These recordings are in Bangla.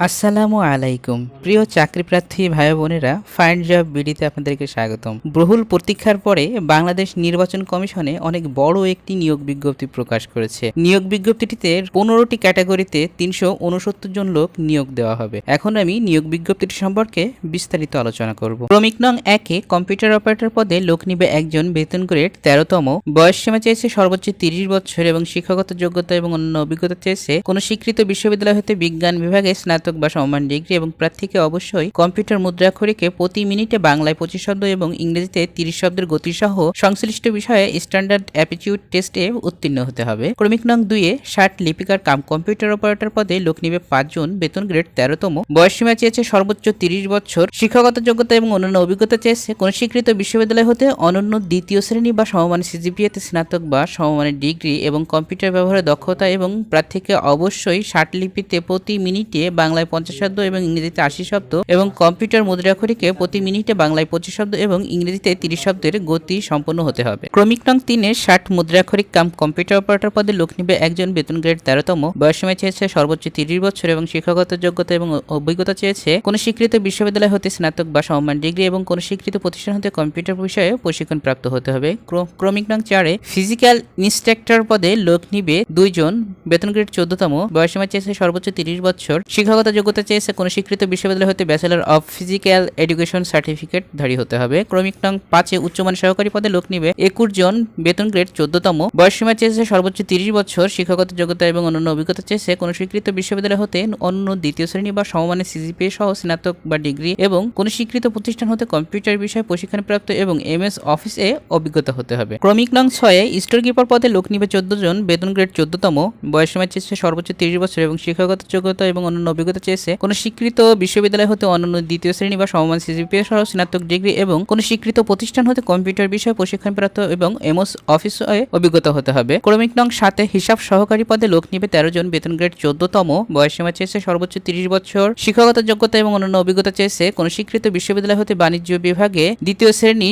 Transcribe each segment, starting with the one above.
আসসালামু আলাইকুম। প্রিয় চাকরিপ্রার্থী ভাই বোনেরা ফাইন্ড জব বিডিতে আপনাদেরকে স্বাগতম। বহুল প্রতীক্ষার পরে বাংলাদেশ নির্বাচন কমিশনে অনেক বড় একটি নিয়োগ বিজ্ঞপ্তি প্রকাশ করেছে। নিয়োগ বিজ্ঞপ্তিটিতে পনেরোটি ক্যাটাগরিতে তিনশো উনসত্তর জন লোক নিয়োগ দেওয়া হবে। এখন আমি নিয়োগ বিজ্ঞপ্তিটি সম্পর্কে বিস্তারিত আলোচনা করব। ক্রমিক নং একে কম্পিউটার অপারেটর পদে লোক নিবে একজন বেতন গ্রেড তেরোতম। বয়স সীমা চেয়েছে সর্বোচ্চ তিরিশ বছর এবং শিক্ষাগত যোগ্যতা এবং অন্য অভিজ্ঞতা চেয়েছে কোনো স্বীকৃত বিশ্ববিদ্যালয় হতে বিজ্ঞান বিভাগে স্নাতক বা সমান ডিগ্রি এবং প্রার্থীকে অবশ্যই কম্পিউটার মুদ্রাক্ষরিকে প্রতি মিনিটে বাংলায় পঁচিশ শব্দ এবং ইংরেজিতে তিরিশ শব্দের গতিসহ সংশ্লিষ্ট বিষয়ে স্ট্যান্ডার্ড অ্যাপিটিউড টেস্টে উত্তীর্ণ হতে হবে। ক্রমিক নং দুইয়ে ষাট লিপিকার কাম কম্পিউটার অপারেটর পদে লোক নিবে পাঁচজন বেতন গ্রেড তেরোতম। বয়সসীমা চেয়েছে সর্বোচ্চ তিরিশ বছর। শিক্ষাগত যোগ্যতা এবং অন্যান্য অভিজ্ঞতা চেয়েছে কোন স্বীকৃত বিশ্ববিদ্যালয় হতে অনন্য দ্বিতীয় শ্রেণি বা সমমানের সিজিপিএতে স্নাতক বা সমমানের ডিগ্রি এবং কম্পিউটার ব্যবহারের দক্ষতা এবং প্রার্থীকে অবশ্যই ষাট লিপিতে প্রতি মিনিটে বাংলায় পঞ্চাশ শব্দ এবং ইংরেজিতে আশি শব্দ এবং কম্পিউটার মুদ্রাক্ষরিকে প্রতি মিনিটে বাংলায় পঁচিশ শব্দ এবং ইংরেজিতে তিরিশ শব্দের গতি সম্পন্ন হতে হবে। ক্রমিক নং তিনে ষাট মুদ্রাক্ষরিক কাম কম্পিউটার অপারেটর পদে লোক নিবে একজন বেতন গ্রেড তেরোতম বয়সসীমা চেয়েছে সর্বোচ্চ তিরিশ বছর এবং শিক্ষাগত যোগ্যতা এবং অভিজ্ঞতা চেয়েছে কোন স্বীকৃত বিশ্ববিদ্যালয় হতে স্নাতক বা সম্মান ডিগ্রি এবং কোন স্বীকৃত প্রতিষ্ঠান হতে কম্পিউটার বিষয়ে প্রশিক্ষণ প্রাপ্ত হতে হবে। ক্রমিক নং চারে ফিজিক্যাল ইনস্ট্রাক্টর পদে লোক নিবে দুইজন, বেতন গ্রেড চোদ্দতম বয়সীমা চেয়েছে সর্বোচ্চ তিরিশ বছর, শিক্ষাগত যোগ্যতা চেয়েছে কোনো স্বীকৃত বিশ্ববিদ্যালয় হতে bachelor of physical education certificate ধারী হতে হবে। ক্রমিক নং পাঁচে উচ্চমান সহকারী পদে লোক নিবে। একুশ জন বেতন গ্রেড চোদ্দতম। বয়সীমা চেয়েছে সর্বোচ্চ তিরিশ বছর। শিক্ষাগত যোগ্যতা এবং অন্যান্য অভিজ্ঞতা চেয়েছে কোনো স্বীকৃত বিশ্ববিদ্যালয় হতে অন্য দ্বিতীয় শ্রেণি বা সমমানের সিজিপিএ সহ স্নাতক বা ডিগ্রি এবং কোন স্বীকৃত প্রতিষ্ঠান হতে কম্পিউটার বিষয়ে প্রশিক্ষণপ্রাপ্ত এবং এমএস অফিসে অভিজ্ঞতা হতে হবে। ক্রমিক নং ছয়ে স্টোর কিপার পদে লোক নিবে চোদ্দ জন। বেতন গ্রেড চোদ্দতম। বয়স সময় চেয়েছে সর্বোচ্চ তিরিশ বছর এবং শিক্ষাগত যোগ্যতা এবং অন্যান্য অভিজ্ঞতা চেয়েছে। কোন স্বীকৃত বিশ্ববিদ্যালয় হতে অন্যান্য দ্বিতীয় শ্রেণি বা সমমান সিজিপিএ সহ স্নাতক ডিগ্রি এবং কোন স্বীকৃত প্রতিষ্ঠান হতে কম্পিউটার বিষয়ে প্রশিক্ষণপ্রাপ্ত এবং এমএস অফিস অভিজ্ঞতা হতে হবে। ক্রমিক নং সাথে হিসাব সহকারী পদে লোক নিবে তেরো জন, বেতন গ্রেড চোদ্দতম বয়স সীমা চেয়েছে সর্বোচ্চ তিরিশ বছর। শিক্ষাগত যোগ্যতা এবং অন্যান্য অভিজ্ঞতা চেয়েছে কোন স্বীকৃত বিশ্ববিদ্যালয় হতে বাণিজ্য বিভাগে দ্বিতীয় শ্রেণি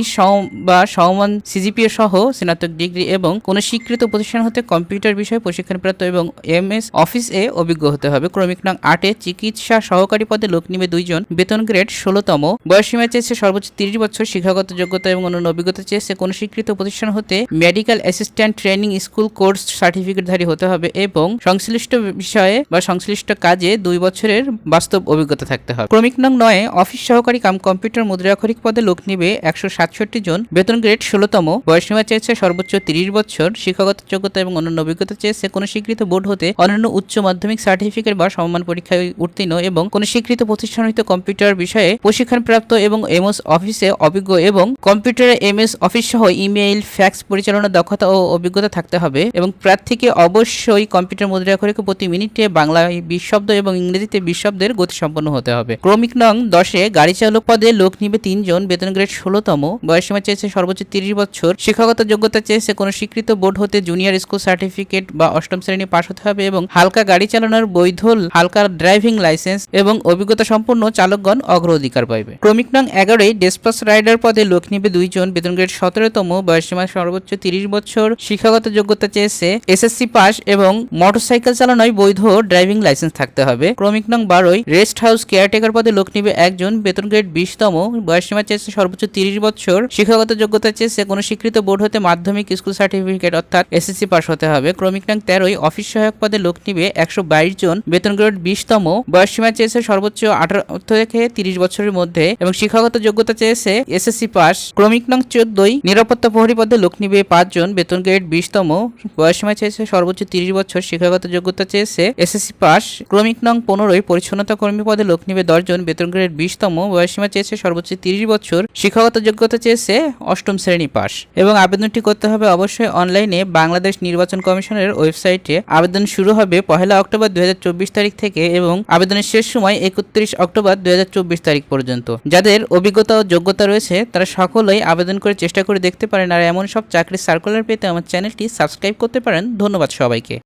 বা সমমান সিজিপিএ সহ স্নাতক ডিগ্রি এবং কোন স্বীকৃত প্রতিষ্ঠান হতে কম্পিউটার বিষয়ে প্রশিক্ষণপ্রাপ্ত এবং এমএস অফিস এ অভিজ্ঞ হতে হবে। ক্রমিক নং আটে চিকিৎসা সহকারী পদে লোক নিবে দুইজন। বেতন গ্রেড ষোলোতম। বয়স সীমা চেয়েছে সর্বোচ্চ তিরিশ বছর শিক্ষাগত যোগ্যতা এবং অন্যান্য অভিজ্ঞতা চেয়েছে কোন স্বীকৃত প্রতিষ্ঠান হতে medical assistant training school course সার্টিফিকেটধারী হতে হবে এবং সংশ্লিষ্ট বিষয়ে বা সংশ্লিষ্ট কাজে দুই বছরের বাস্তব অভিজ্ঞতা থাকতে হবে। ক্রমিক নং নয় অফিস সহকারী কাম কম্পিউটার মুদ্রাক্ষরিক পদে লোক নিবে একশো সাতষট্টি জন। বেতন গ্রেড ষোলোতম। বয়সীমা চেয়েছে সর্বোচ্চ তিরিশ বছর শিক্ষাগত যোগ্যতা এবং অন্যান্য অভিজ্ঞতা চেয়েছে কোনো স্বীকৃত বোর্ড হতে অন্যান্য উচ্চ মাধ্যমিক সার্টিফিকেট বা সমমান পরীক্ষায় উত্তীর্ণ এবং কোনো স্বীকৃত প্রতিষ্ঠান হইতে কম্পিউটার বিষয়ে প্রশিক্ষণপ্রাপ্ত এবং এমএস অফিসে অভিজ্ঞ এবং কম্পিউটারে এমএস অফিস সহ ইমেইল, ফ্যাক্স পরিচালনার দক্ষতা ও অভিজ্ঞতা থাকতে হবে এবং প্রার্থীকে অবশ্যই কম্পিউটার মুদ্রাক্ষরিকে প্রতি মিনিটে বাংলায় বিশ শব্দ এবং ইংরেজিতে বিশ শব্দের গতিসম্পন্ন হতে হবে। ক্রমিক নং দশে গাড়ি চালক পদে লোক নিবে তিনজন, বেতন গ্রেড ষোলোতম বয়সীমা চেয়েছে সর্বোচ্চ তিরিশ বছর, শিক্ষাগত যোগ্যতা চেয়েছে কোনো স্বীকৃত বোর্ড হতে জুনিয়র স্কুল সার্টিফিকেট বা অষ্টম শ্রেণি পাশ হতে হবে এবং হালকা গাড়ি চালানোর বৈধ হালকা ড্রাইভিং লাইসেন্স এবং অভিজ্ঞতা সম্পন্ন চালকগণ অগ্রাধিকার পাইবে। ক্রমিক নং এগারোয় ডেসপাস রাইডার পদে লোক নিবে দুইজন। বেতন গ্রেড সতেরোতম বয়সীমা সর্বোচ্চ তিরিশ বছর শিক্ষাগত যোগ্যতা চেয়েছে এসএসসি পাস এবং মোটরসাইকেল চালানোয় বৈধ ড্রাইভিং লাইসেন্স থাকতে হবে। ক্রমিক নং বারোই রেস্ট হাউস কেয়ারটেকার পদে লোক নিবে একজন। বেতন গ্রেড বিশতম বয়সীমা চেয়েছে সর্বোচ্চ তিরিশ বছর শিক্ষাগত যোগ্যতা চেয়েছে কোনো স্বীকৃত বোর্ড হতে মাধ্যমিক স্কুল সার্টিফিকেট অর্থাৎ এসএসসি পাস হতে হবে। ক্রমিক নং তেরোই অফিস সহায়ক পদে লোক নিবে একশো বাইশ জন। বেতন গ্রেড বিশতম বয়সীমা চেয়েছে সর্বোচ্চ আঠারো থেকে তিরিশ বছরের মধ্যে এবং শিক্ষাগত যোগ্যতা চেয়েছে এসএসসি পাস। ক্রমিক নং চোদ্দই নিরাপত্তা প্রহরী পদে লোক নিবে পাঁচজন। বেতন গ্রেড বিশতম। বয়সীমা চেয়েছে সর্বোচ্চ তিরিশ বছর। শিক্ষাগত যোগ্যতা চেয়েছে এসএসসি পাস। ক্রমিক নং পনেরোই পরিচ্ছন্নতা কর্মী পদে লোক নিবে দশজন। বেতন গ্রেড বিশতম। বয়সীমা চেয়েছে সর্বোচ্চ তিরিশ বছর। শিক্ষাগত যোগ্যতা চেয়েছে অষ্টম শ্রেণি পাস। এবং আবেদনটি করতে হবে অবশ্যই অনলাইনে বাংলাদেশ নির্বাচন কমিশনের ওয়েবসাইটে। আবেদন শুরু হবে পহেলা অক্টোবর দুই হাজার চব্বিশ তারিখ থেকে এবং আবেদনের শেষ সময় একত্রিশ অক্টোবর দু হাজার চব্বিশ তারিখ পর্যন্ত। যাদের অভিজ্ঞতা ও যোগ্যতা রয়েছে, তারা সকলেই আবেদন করে চেষ্টা করে দেখতে পারেন। আর এমন সব চাকরির সার্কুলার পেতে আমার চ্যানেলটি সাবস্ক্রাইব করতে পারেন। ধন্যবাদ সবাইকে।